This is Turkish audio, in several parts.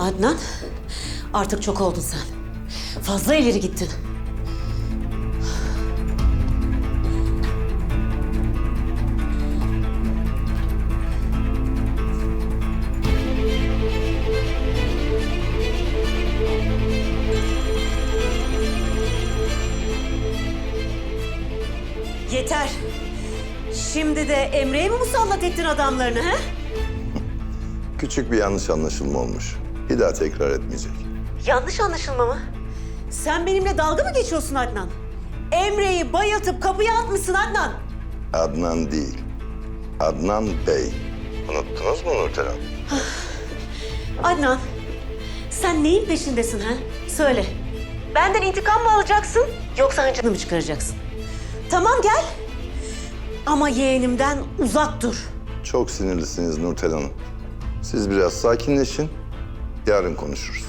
Adnan, artık çok oldun sen. Fazla ileri gittin. Yeter. Şimdi de Emre'ye mi musallat ettin adamlarını ha? Küçük bir yanlış anlaşılma olmuş. Bir daha tekrar etmeyecek. Yanlış anlaşılma mı? Sen benimle dalga mı geçiyorsun Adnan? Emre'yi bayıltıp kapıya atmışsın Adnan. Adnan değil. Adnan Bey. Unuttunuz mu Nurten Hanım? Adnan, sen neyin peşindesin ha? Söyle. Benden intikam mı alacaksın yoksa hıncını mı çıkaracaksın? Tamam gel. Ama yeğenimden uzak dur. Çok sinirlisiniz Nurten Hanım. Siz biraz sakinleşin. Yarın konuşuruz.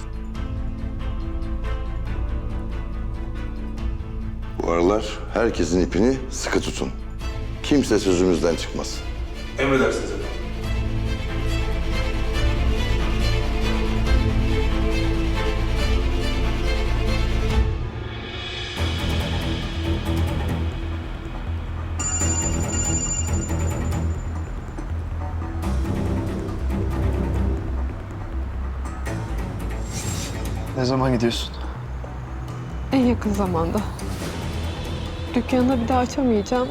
Bu aralar herkesin ipini sıkı tutun. Kimse sözümüzden çıkmasın. Emredersiniz efendim. Ne zaman gidiyorsun? En yakın zamanda. Dükkanı bir daha açamayacağım.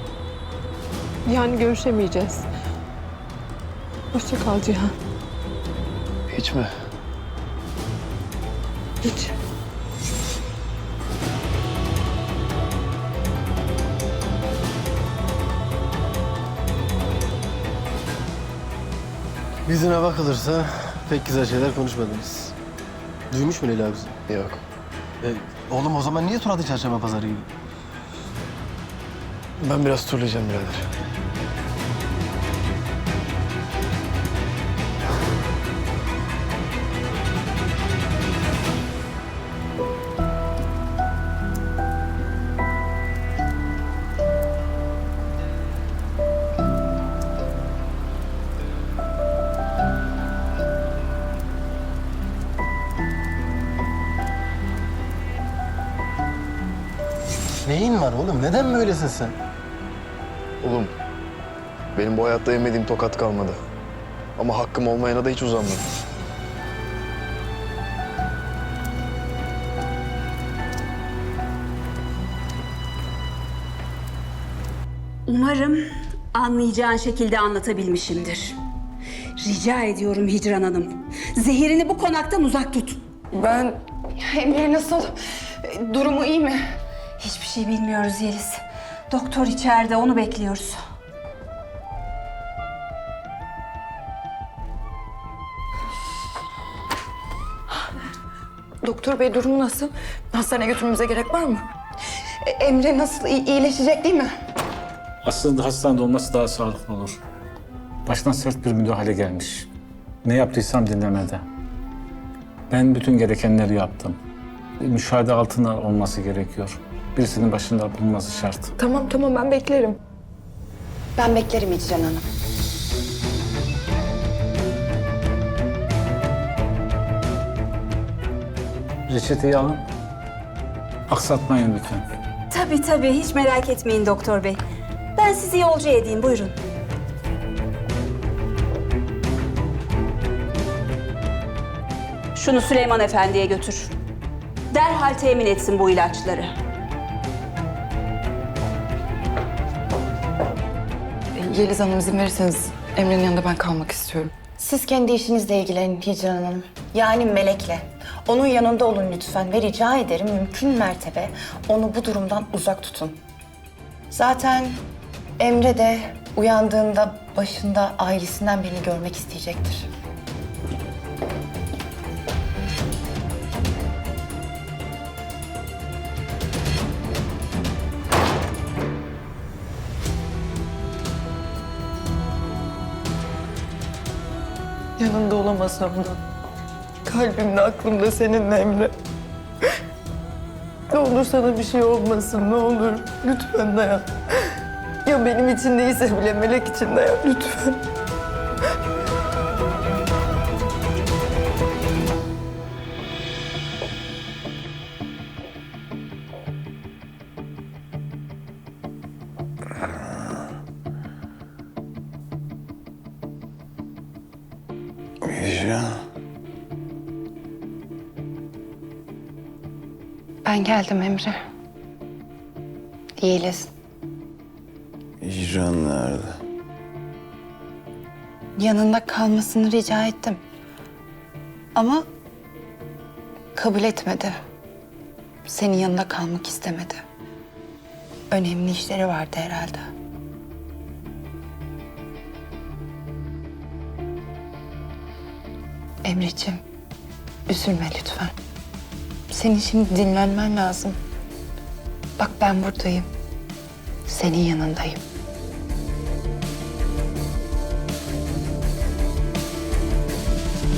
Yani görüşemeyeceğiz. Hoşça kal Cihan. Hiç mi? Hiç. Bizine bakılırsa pek güzel şeyler konuşmadınız. Duymuş mu Leyla bizi? Yok. E, oğlum o zaman niye suratı çarşamba pazarı gibi? Ben biraz turlayacağım birader. Neyin var oğlum? Neden böylesin sen? Oğlum, benim bu hayatta yemediğim tokat kalmadı. Ama hakkım olmayana da hiç uzanmadım. Umarım anlayacağın şekilde anlatabilmişimdir. Rica ediyorum Hicran Hanım. Zehirini bu konaktan uzak tut. Ben Emre nasıl? Durumu iyi mi? Hiçbir şey bilmiyoruz Yeliz. Doktor içeride, onu bekliyoruz. Doktor bey durumu nasıl? Hastaneye götürmemize gerek var mı? E, Emre nasıl? İyi- iyileşecek değil mi? Aslında hastanede olması daha sağlıklı olur. Baştan sert bir müdahale gelmiş. Ne yaptıysam dinlemedi. Ben bütün gerekenleri yaptım. Müşahede altına olması gerekiyor. Birisinin başında bulunması şart. Tamam tamam ben beklerim. Ben beklerim Hicran Hanım. Reçeteyi alın. Aksatmayın lütfen. Tabii tabii, hiç merak etmeyin doktor bey. Ben sizi yolcu edeyim, buyurun. Şunu Süleyman Efendi'ye götür. Derhal temin etsin bu ilaçları. Yeliz Hanım izin verirseniz Emre'nin yanında ben kalmak istiyorum. Siz kendi işinizle ilgilenin Hicran Hanım. Yani Melek'le. Onun yanında olun lütfen ve rica ederim mümkün mertebe onu bu durumdan uzak tutun. Zaten Emre de uyandığında başında ailesinden birini görmek isteyecektir. Yanında olamasam da kalbimde aklımda seninle Emre. Ne olur sana bir şey olmasın ne olur. Lütfen dayan. Ya benim için değilse bile Melek için dayan lütfen. Ben geldim Emre. Değiliz. Hicran nerede? Yanında kalmasını rica ettim. Ama kabul etmedi. Senin yanında kalmak istemedi. Önemli işleri vardı herhalde. Emreciğim, üzülme lütfen. Senin şimdi dinlenmen lazım. Bak ben buradayım. Senin yanındayım.